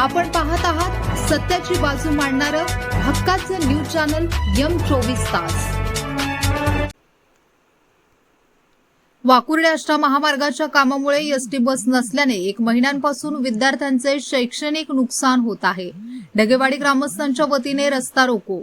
आपण पाहत आहात सत्याची बाजू मांडणारं हक्काचं न्यूज चॅनल यम चोवीस तास. वाकुर्डे अष्टा महामार्गाच्या कामामुळे एसटी बस नसल्याने एक महिन्यांपासून विद्यार्थ्यांचे शैक्षणिक नुकसान होत आहे. ढगेवाडी ग्रामस्थांच्या वतीने रस्ता रोको.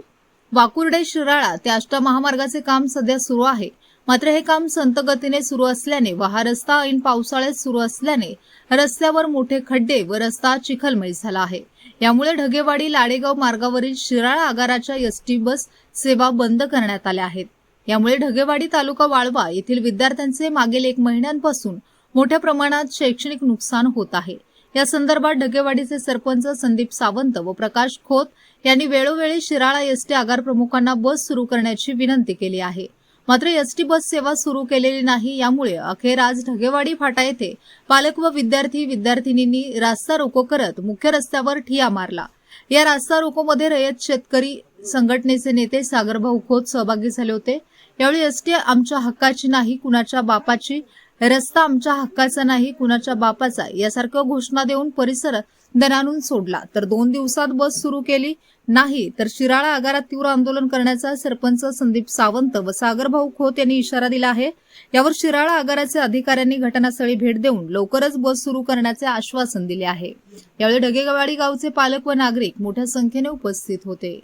वाकुर्डे शिराळा ते अष्टा महामार्गाचे काम सध्या सुरू आहे. मात्र हे काम संतगतीने सुरू असल्याने व हा रस्ता ऐन पावसाळ्यात सुरू असल्याने रस्त्यावर मोठे खड्डे व रस्ता चिखलमय झाला आहे. यामुळे ढगेवाडी लाडेगाव मार्गावरील शिराळा आगाराच्या एसटी बस सेवा बंद करण्यात आल्या आहेत. यामुळे ढगेवाडी तालुका वाळवा येथील विद्यार्थ्यांचे मागील एक महिन्यांपासून मोठ्या प्रमाणात शैक्षणिक नुकसान होत आहे. या संदर्भात ढगेवाडीचे सरपंच संदीप सावंत व प्रकाश खोत यांनी वेळोवेळी शिराळा एसटी आगार प्रमुखांना बस सुरू करण्याची विनंती केली आहे. मात्र एसटी बस सेवा सुरू केलेली नाही यामुळे अखेर आज ढगेवाडी फाटा येथे पालक व विद्यार्थी विद्यार्थिनींनी रास्ता रोको करत मुख्य रस्त्यावर ठिया मारला. या रास्ता रोकोमध्ये रयत शेतकरी संघटनेचे नेते सागरभाऊ खोत सहभागी झाले होते. यावेळी एसटी आमच्या हक्काची नाही कुणाच्या बापाची रस्ता आमच्या हक्काचा नाही कुणाच्या बापाचा यासारख्या घोषणा देऊन परिसर दणानून सोडला. तर दोन दिवसात बस सुरू केली नाही तर शिराळा आगारात तीव्र आंदोलन करण्याचा सरपंच संदीप सावंत व सागरभाऊ खोत यांनी इशारा दिला आहे. यावर शिराळा आगाराचे अधिकाऱ्यांनी घटनास्थळी भेट देऊन लवकरच बस सुरू करण्याचे आश्वासन दिले आहे. यावेळी ढगेवाडी गावचे पालक व नागरिक मोठ्या संख्येने उपस्थित होते.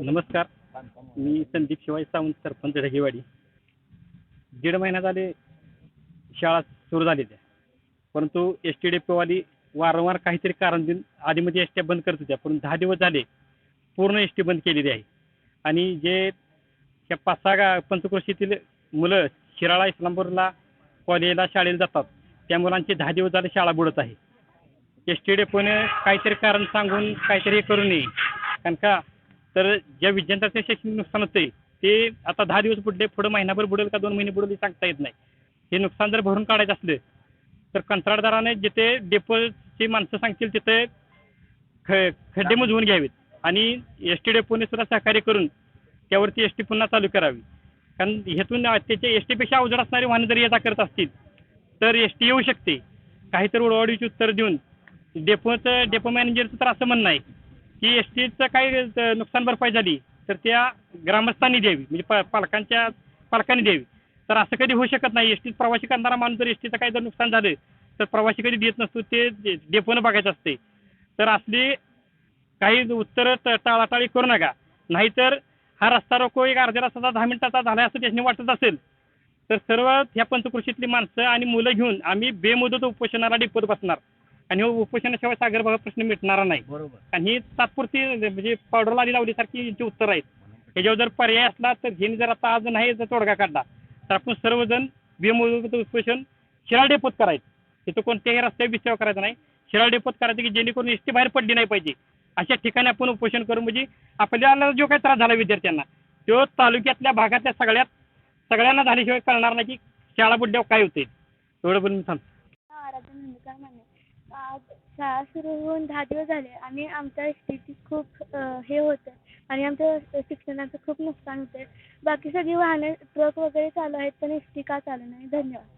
नमस्कार. मी संदीप शिवाजी सावंत सरपंच ढगेवाडी दीड महिना झाले शाळा सुरू झाली त्या. परंतु एस टी डेपोवाली वारंवार काहीतरी कारण देऊन आधीमध्ये म्हणजे एस टी बंद करत होत्या पण दहा दिवस झाले पूर्ण एस टी बंद केलेली आहे. आणि जे ह्या पाच सहा गा पंचक्रोशीतील मुलं शिराळा इस्लामपूरला कॉलेजला शाळेला जातात त्या मुलांची दहा दिवस झाले शाळा बुडत आहे. एस टी डेपोने काहीतरी कारण सांगून काहीतरी हे करू नये. कारण का? तर ज्या विद्यार्थ्याचं शैक्षणिक नुकसान होते ते आता दहा दिवस बुडले पुढं महिनाभर बुडेल का दोन महिने बुडेल हे सांगता येत नाही. हे नुकसान जर भरून काढायचं असलं तर कंत्राटदाराने जिथे डेपोची माणसं सांगतील तिथे ख खड्डे बुजवून घ्यावेत. आणि एस टी डेपोने सुद्धा सहकार्य करून त्यावरती एस टी पुन्हा चालू करावी. कारण ह्यातून त्याच्या एस टीपेक्षा अवजड असणारी वाहनं जर येता करत असतील तर एस टी येऊ शकते. काहीतरी उडवाडीची उत्तर देऊन डेपोचं डेपो मॅनेजरचं तर असं म्हणणं आहे की एस टीचं काही नुकसान भरपाई झाली तर त्या ग्रामस्थांनी द्यावी म्हणजे पा पालकांच्या पालकांनी द्यावी. तर असं कधी होऊ शकत नाही. एस टीत प्रवासी करणारा माणूस जर एस टीचं काही जर नुकसान झालं तर प्रवासी कधी देत नसतो ते डेपोनं बघायचं असते. तर असली काही उत्तरं टाळाटाळी करू नका. नाहीतर हा रस्ता रोको एक अर्ध्या रस्त्याचा दहा मिनिटाचा झाला असं त्याच्याने वाटत असेल तर सर्व ह्या पंचकृषीतली माणसं आणि मुलं घेऊन आम्ही बेमुदत उपोषणाला डेपोत बसणार. आणि हे उपोषणाशिवाय सागरभागा प्रश्न मिटणारा नाही. बरोबर. आणि ही तात्पुरती म्हणजे पावडर लादी लावल्यासारखी यांची उत्तर आहेत. ह्याच्यावर जर पर्याय असला तर ह्यांनी जर आता आज नाही जर तोडगा काढला तर आपण सर्वजण बेमुदत उपोषण शिराळ डेपोत करायचं. तिथं कोणत्याही रस्त्यावर बिस्त्यावर करायचं नाही. शिराळ डेपोत करायचं की जेणेकरून एसटी बाहेर पडली नाही पाहिजे. अशा ठिकाणी आपण उपोषण करू म्हणजे आपल्याला जो काही त्रास झाला विद्यार्थ्यांना तो तालुक्यातल्या भागातल्या सगळ्यात सगळ्यांना झाल्याशिवाय कळणार नाही की शाळा बुड्ड्यावर काय होते एवढं पण मी आज शाळा सुरू होऊन दहा दिवस झाले आणि आमच्या एस टीची खूप हे होतं आणि आमच्या शिक्षणाचं खूप नुकसान होतं. बाकी सगळी वाहने ट्रक वगैरे चालू आहेत पण एस टी का चालू नाही. धन्यवाद.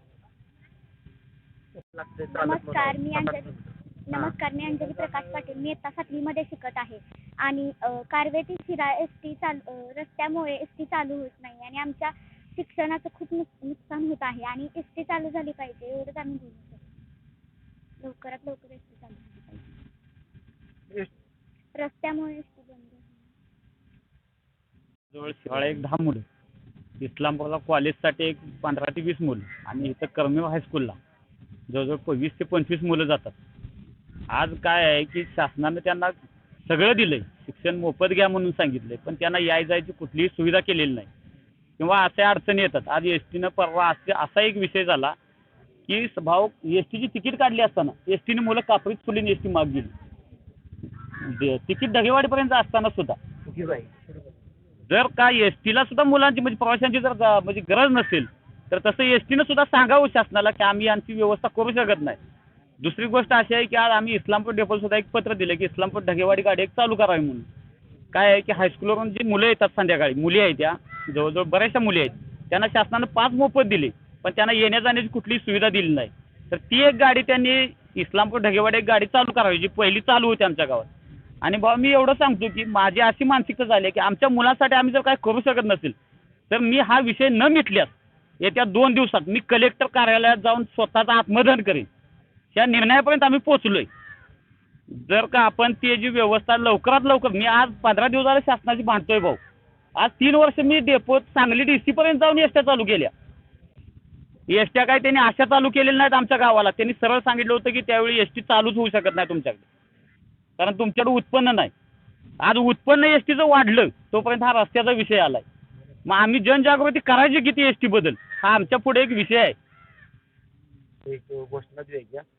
नमस्कार मी अंजली. नमस्कार मी अंजली प्रकाश पाटील. मी इयत्ता सातवीमध्ये शिकत आहे. आणि अ, कारवे ते शिरा एस टी चाल रस्त्यामुळे एस टी चालू होत नाही आणि आमच्या शिक्षणाचं खूप नुक नुकसान होत आहे. आणि एस टी चालू झाली पाहिजे एवढंच आम्ही बोलू शकतो. लवकरात लवकर एस टी चालू झाली पाहिजे. रस्त्यामुळे एस टी बंद झाली. जवळ शिवाळा एक दहा मुलं. इस्लामपूरला कॉलेजसाठी एक पंधरा ते वीस मुलं. आणि इथं कर्मेव हायस्कूलला जवळजवळ वीस ते पंचवीस मुलं जातात. आज काय आहे की शासनानं त्यांना सगळं दिलंय. शिक्षण मोफत घ्या म्हणून सांगितलंय. पण त्यांना याय जायची कुठलीही सुविधा केलेली नाही. किंवा अशा अडचणी येतात. आज एस टीनं परवा असे असा एक विषय झाला की भाऊ एस टीची तिकीट काढली असताना एस टीने मुलं कापरीत फुलीने एस टी माग गेली. तिकीट ढगेवाडीपर्यंत असताना सुद्धा. जर का एस टीला सुद्धा मुलांची म्हणजे प्रवाशांची जर म्हणजे गरज नसेल तर तसं एस टीनं सुद्धा सांगावं शासनाला की आम्ही यांची व्यवस्था करू शकत नाही. दुसरी गोष्ट अशी आहे की आज आम्ही इस्लामपूर डेपोला सुद्धा एक पत्र दिलं की इस्लामपूर ढगेवाडी गाडी एक चालू करावी म्हणून. काय आहे की हायस्कूलवरून जी मुलं येतात संध्याकाळी मुली आहेत त्या जवळजवळ बऱ्याचशा मुली आहेत त्यांना शासनानं पाच मोफत दिले. पण त्यांना येण्या जाण्याची कुठलीही सुविधा दिली नाही. तर ती एक गाडी त्यांनी इस्लामपूर ढगेवाडी एक गाडी चालू करावी जी पहिली चालू होती आमच्या गावात. आणि बाबा मी एवढं सांगतो की माझी अशी मानसिकता झाली आहे की आमच्या मुलासाठी आम्ही जर काय करू शकत नसेल तर मी हा विषय न मिटल्यास येत्या दोन दिवसात मी कलेक्टर कार्यालयात जाऊन स्वतःचं आत्मदहन करेन. या निर्णयापर्यंत आम्ही पोचलोय जर का आपण ती जी व्यवस्था लवकरात लवकर मी आज पंधरा दिवस झाले शासनाची भांडतोय भाऊ. आज तीन वर्ष मी डेपो सांगली डी सी पर्यंत जाऊन एसट्या चालू केल्या. एसट्या काय त्यांनी अशा चालू केलेल्या नाहीत आमच्या गावाला. त्यांनी सरळ सांगितलं होतं की त्यावेळी एस टी चालूच होऊ शकत नाही तुमच्याकडे. कारण तुमच्याकडे उत्पन्न नाही. आज उत्पन्न एस टीचं वाढलं तोपर्यंत हा रस्त्याचा विषय आलाय. मग आम्ही जनजागृती करायची किती एस टी बदल? हा आमच्या पुढे एक विषय आहे. एक घोषणा दिली आहे